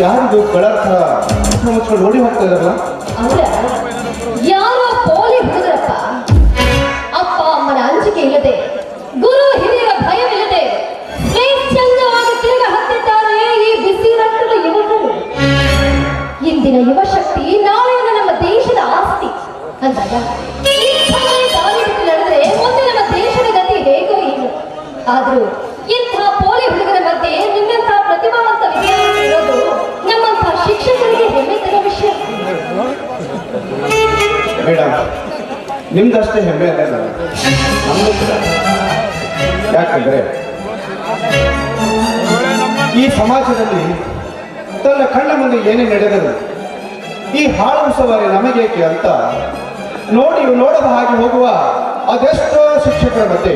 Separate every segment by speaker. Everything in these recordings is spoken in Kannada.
Speaker 1: ಯಾರಿದು ಕಳರ್ಥ ಮುಚ್ಕೊಂಡು ಓಡಿ ಹೋಗ್ತಾ ಇದಾರಲ್ಲ
Speaker 2: ಅವ್ರ ಅಪ್ಪ, ಅಮ್ಮನ ಅಂಜಿಕೆ ಇಲ್ಲದೆ, ಗುರು ಭಯವಿಲ್ಲದೆ ಹತ್ತಿದ್ದಾರೆ ಈ ಬಿಸಿ ರಕ್ತದ ಇಂದಿನ ಯುವ ಶಕ್ತಿ ನಾಳೆಯ ನಮ್ಮ ದೇಶದ ಆಸ್ತಿ. ಮುಂದೆ ನಮ್ಮ ದೇಶದ ಗತಿ ಹೇಗೋ ಏನು? ಆದ್ರೂ ಇಂಥ ಪೋಲಿ ಪ್ರತಿಭಾವಂತ ವಿದ್ಯಾರ್ಥಿ ಇರೋದು ನಮ್ಮಂಥ ಶಿಕ್ಷಕರಿಗೆ ಹೆಮ್ಮೆ ತರೋ ವಿಷಯ.
Speaker 1: ಮೇಡಮ್ ನಿಮ್ದಷ್ಟೇ ಹೆಮ್ಮೆ ಅಲ್ಲ ಯಾಕಂದ್ರೆ ಈ ಸಮಾಜದಲ್ಲಿ ತನ್ನ ಕಣ್ಣ ಮುಂದೆ ಏನೇ ನಡೆದರು ಈ ಹಾಳು ಸವಾರಿ ನಮಗೇಕೆ ಅಂತ ನೋಡಿ, ನೋಡದ ಹಾಗೆ ಹೋಗುವ ಅದೆಷ್ಟೋ ಶಿಕ್ಷಕರ ಮಧ್ಯೆ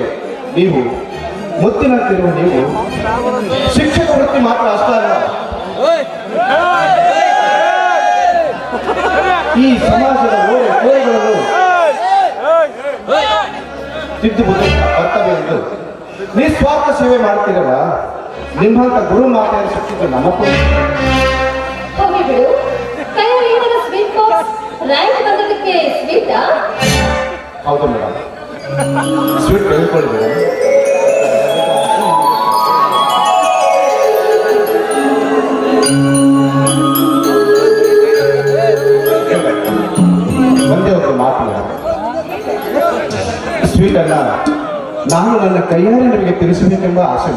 Speaker 1: ನೀವು ಮುತ್ತಿನಂತಿರುವ ನೀವು ಶಿಕ್ಷಕ ವೃತ್ತಿ ಮಾತ್ರ ಅಷ್ಟ ಅಲ್ಲ. ಈ ಸಮಾಜದ ಕೋರೆಗಳನ್ನು ತಿದ್ದುವುದು ಕರ್ತವ್ಯ ಎಂದು ನಿಸ್ವಾರ್ಥ ಸೇವೆ ಮಾಡ್ತೀರಲ್ಲ ನಿಮ್ಮಂತ ಗುರು ಮಾತಾಡಿ ಶಿಕ್ಷಕ ನಮ್ಮ ಹೌದು ಮೇಡಮ್ ಸ್ವೀಟ್ ತೆಗೆದುಕೊಳ್ಳಿ ಒಂದೇ ಒಂದು ಮಾತು. ಮೇಡಮ್ ಸ್ವೀಟ್ ಅನ್ನ ನಾನು ನನ್ನ ಕೈಯಾರೆ ನಿಮಗೆ ತಿಳಿಸಬೇಕೆಂಬ ಆಸೆ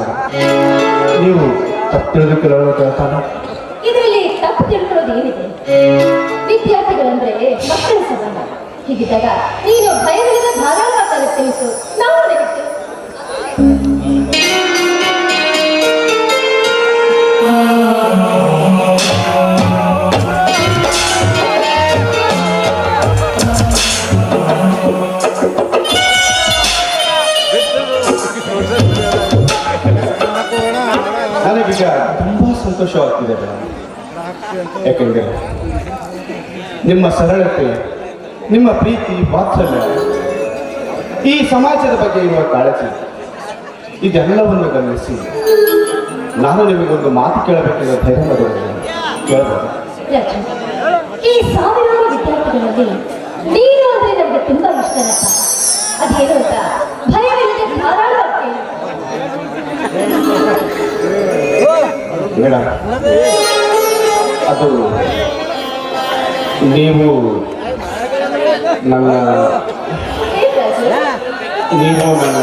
Speaker 1: ನೀವು ತಪ್ಪು ತಿಳಿದುಕೊಳ್ಳುವ ಕೇಳ್ತಾನ
Speaker 2: ಇದರಲ್ಲಿ ತಪ್ಪು ತಿಳ್ಕೊಳ್ಳೋದು ಏನಿದೆ? ವಿದ್ಯಾರ್ಥಿಗಳಂದ್ರೆ ಮಕ್ಕಳ ಸಂಬಂಧ. ಹೀಗಿದ್ದಾಗ ನೀನು ಭಯವಿಲ್ಲದ ಧಾರಾಳ ತಿಳಿಸು.
Speaker 1: ನನಗೀಗ ತುಂಬಾ ಸಂತೋಷವಾಗ್ತಿದೆ ಯಾಕೆಂದ್ರೆ ನಿಮ್ಮ ಸರಳತೆ, ನಿಮ್ಮ ಪ್ರೀತಿ ವಾತ್ಸಲ್ಯ ಈ ಸಮಾಜದ ಬಗ್ಗೆ ಇರುವ ಕಾಳಜಿ, ಇದೆಲ್ಲವನ್ನು ಗಮನಿಸಿ. ನಾನು ನಿಮಗೊಂದು ಮಾತು ಕೇಳಬೇಕಿರುವ ಧೈರ್ಯ ಕೇಳಬಹುದು
Speaker 2: ಅದೇನು ಧಾರಾಳವಾಗಿ
Speaker 1: ಮೇಡಮ್ ಅದು ನೀವು ನನ್ನ? ನೀವು ನನ್ನ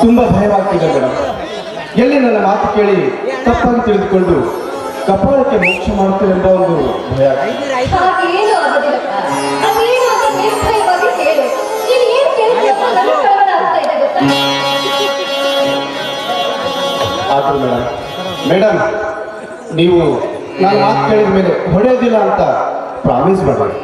Speaker 1: ತುಂಬ ಭಯವಾಗ್ತಿದೆ ಮೇಡಮ್ ಎಲ್ಲಿ ನನ್ನ ಮಾತು ಕೇಳಿ ತಪ್ಪಾಗಿ ತಿಳಿದುಕೊಂಡು ಕಪಾಳಕ್ಕೆ ಮೋಕ್ಷ ಅಂತ ಒಂದು ಭಯ. ಆದ್ರೂ ಮೇಡಮ್ ಮೇಡಮ್ ನೀವು ನಾನು ಮಾತು ಕೇಳಿದ ಮೇಲೆ ಹೊಡೆಯೋದಿಲ್ಲ ಅಂತ ಪ್ರಾಮಿಸ್ ಮಾಡಿ.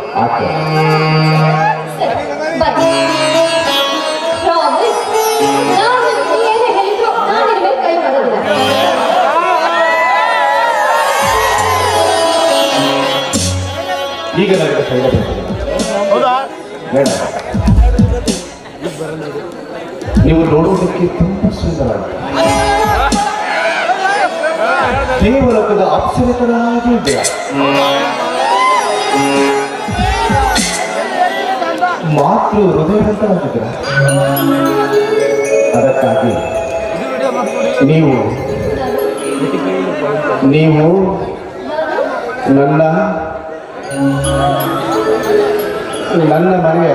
Speaker 1: ಈಗ ನನಗೆ ಬರ್ತಿದೆ ಮೇಡಮ್ ನೀವು ನೋಡೋದಕ್ಕೆ ತುಂಬಾ ಸುಂದರ ದೇವಲೋಕದ ಅಪ್ಸರತರಾಗಿ ಹೃದಯ ಮಾತೃ ಹೃದಯವಂತರಾಗಿದ್ದೀರ ಅದಕ್ಕಾಗಿ ನೀವು ನೀವು ನನ್ನ ನನ್ನ ಮನೆಯ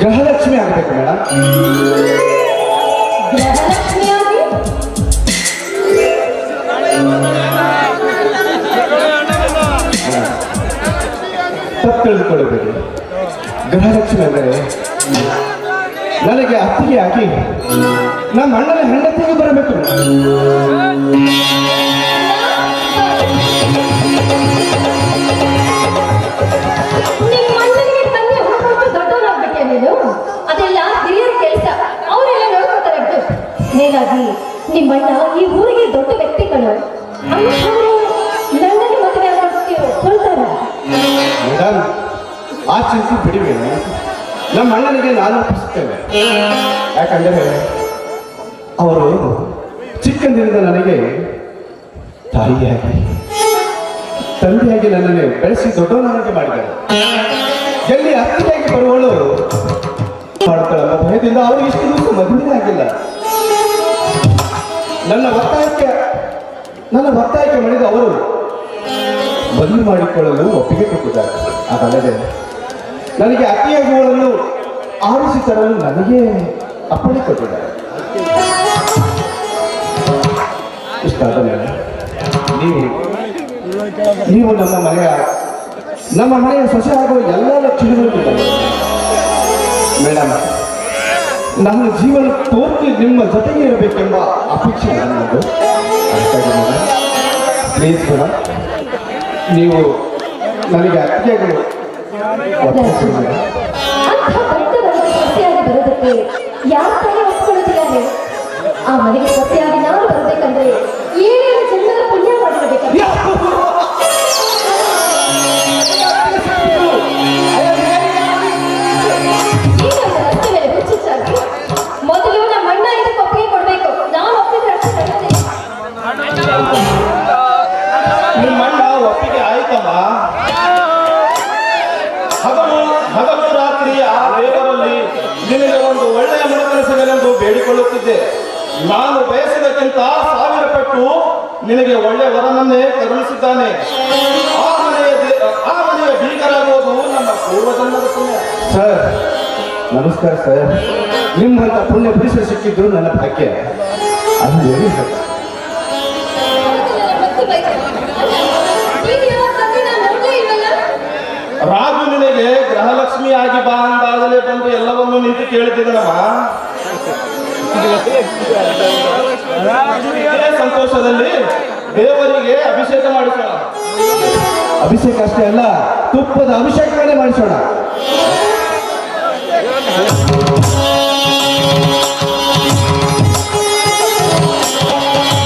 Speaker 1: ಗೃಹಲಕ್ಷ್ಮಿ ಆಗಬೇಕು ಮೇಡಮ್ ತಿಳಿದುಕೊಳ್ಳಬೇಡಿ ಗೃಹಲಕ್ಷ್ಮಿ ಅಂದರೆ ನನಗೆ ಅತ್ತಿಗೆ ಆಗಿ ನಮ್ಮ ಅಣ್ಣನ ಹೆಂಡತಿಗೆ ಬರಬೇಕು.
Speaker 2: ಅದೆಲ್ಲ ನಿಮ್ಮಣ್ಣ ಈ ಊರಿಗೆ ದೊಡ್ಡ ವ್ಯಕ್ತಿಗಳು.
Speaker 1: ಚಿಂತೆ ಬಿಡಿವೆ ನಮ್ಮ ಅಣ್ಣನಿಗೆ ನಾನು ಒಪ್ಪಿಸುತ್ತೇವೆ ಯಾಕಂದರೆ ಅವರು ಚಿಕ್ಕಂದಿನಿಂದ ನನಗೆ ತಾಯಿಯಾಗಿ ತಂದೆಯಾಗಿ ನನ್ನನ್ನು ಬೆಳೆಸಿ ದೊಡ್ಡವನಾಗಿ ಮಾಡಿದ್ದಾರೆ. ಎಲ್ಲಿ ಅತ್ತಿಯಾಗಿ ಬರುವಳು? ಮಾಡ್ತಾಳಲ್ಲ ಭಯದಿಂದ ಅವರು ಇಷ್ಟು ದಿವಸ ಮದುವೆ ಆಗಿಲ್ಲ. ನನ್ನ ಒತ್ತಾಯಕ್ಕೆ ನನ್ನ ಒತ್ತಾಯಕ್ಕೆ ಮಾಡಿದ ಅವರು ಬಂದು ಮಾಡಿಕೊಳ್ಳಲು ಒಪ್ಪಿಗೆ ಕೊಟ್ಟಿದ್ದಾರೆ. ಅದಲ್ಲದೆ ನನಗೆ ಅತ್ತಿಯಾಗುವಳನ್ನು ಆರಿಸಿ ತರಲು ನನಗೆ ಅಪ್ಪಣೆ ಕೊಟ್ಟಿದ್ದಾರೆ. ನೀವು ನೀವು ನಮ್ಮ ಮನೆಯ ನಮ್ಮ ಮನೆಯ ಸೊಸೆ ಆಗುವ ಎಲ್ಲ ಲಕ್ಷಣಗಳು ಮೇಡಮ್ ನನ್ನ ಜೀವನ ಪೂರ್ತಿ ನಿಮ್ಮ ಜೊತೆಗೆ ಇರಬೇಕೆಂಬ ಅಪೇಕ್ಷೆ ನನ್ನದು. ಪ್ಲೀಸ್ ಮೇಡಮ್ ನೀವು ನನಗೆ ಅತ್ತಿಗೆಗಳು ಮೇಡಮ್
Speaker 2: ಅಂಥ ದೊಡ್ಡವರಿಗೆ ಸೊಸೆಯಾಗಿ ಬರೋದಕ್ಕೆ ಯಾರ ತಾಯಿ ಆ ಮನೆಗೆ ಸೊಸೆಯಾಗಿ ನಾನು ಬರಬೇಕಂದ್ರೆ ಏನೇನು ಜನ್ಮದ ಪುಣ್ಯ ಮೊದಲು ನಮ್ಮ ಅಣ್ಣ ಒಪ್ಪಿಗೆ ಕೊಡ್ಬೇಕು.
Speaker 1: ಮನಕನಸವೆಂದು ಬೇಡಿಕೊಳ್ಳುತ್ತಿದ್ದೆ. ನಾನು ಬಯಸಿದಕ್ಕಿಂತ ಸಾವಿರ ಪಟ್ಟು ನಿನಗೆ ಒಳ್ಳೆಯ ವರನನ್ನೇ ಕರುಣಿಸಿದ್ದಾನೆ. ಆ ಮನೆಯ ಬೀಗರಾಗುವುದು ನಮ್ಮ ಪೂರ್ವಜನ್ಮದ ಪುಣ್ಯ. ಸರ್ ನಮಸ್ಕಾರ ಸರ್. ನಿಮ್ಮಂತ ಪುಣ್ಯ ಪುರುಷ ಸಿಕ್ಕಿದ್ದು ನನ್ನ ಭಾಗ್ಯ. ಅದು ಹೇಳಿ? ರಾಜು ನಿನಗೆ ಗೃಹಲಕ್ಷ್ಮಿ ಆಗಿ ಬಾ ಅಂದಾಗಲೇ ಬಂದು ಎಲ್ಲವನ್ನೂ ನಿಂತು ಕೇಳುತ್ತಿದ್ದನಮ್ಮ ಇದೇ ಸಂತೋಷದಲ್ಲಿ ದೇವರಿಗೆ ಅಭಿಷೇಕ ಮಾಡಿಸೋಣ. ಅಭಿಷೇಕ ಅಷ್ಟೇ ಅಲ್ಲ ತುಪ್ಪದ ಅಭಿಷೇಕವನ್ನೇ ಮಾಡಿಸೋಣ.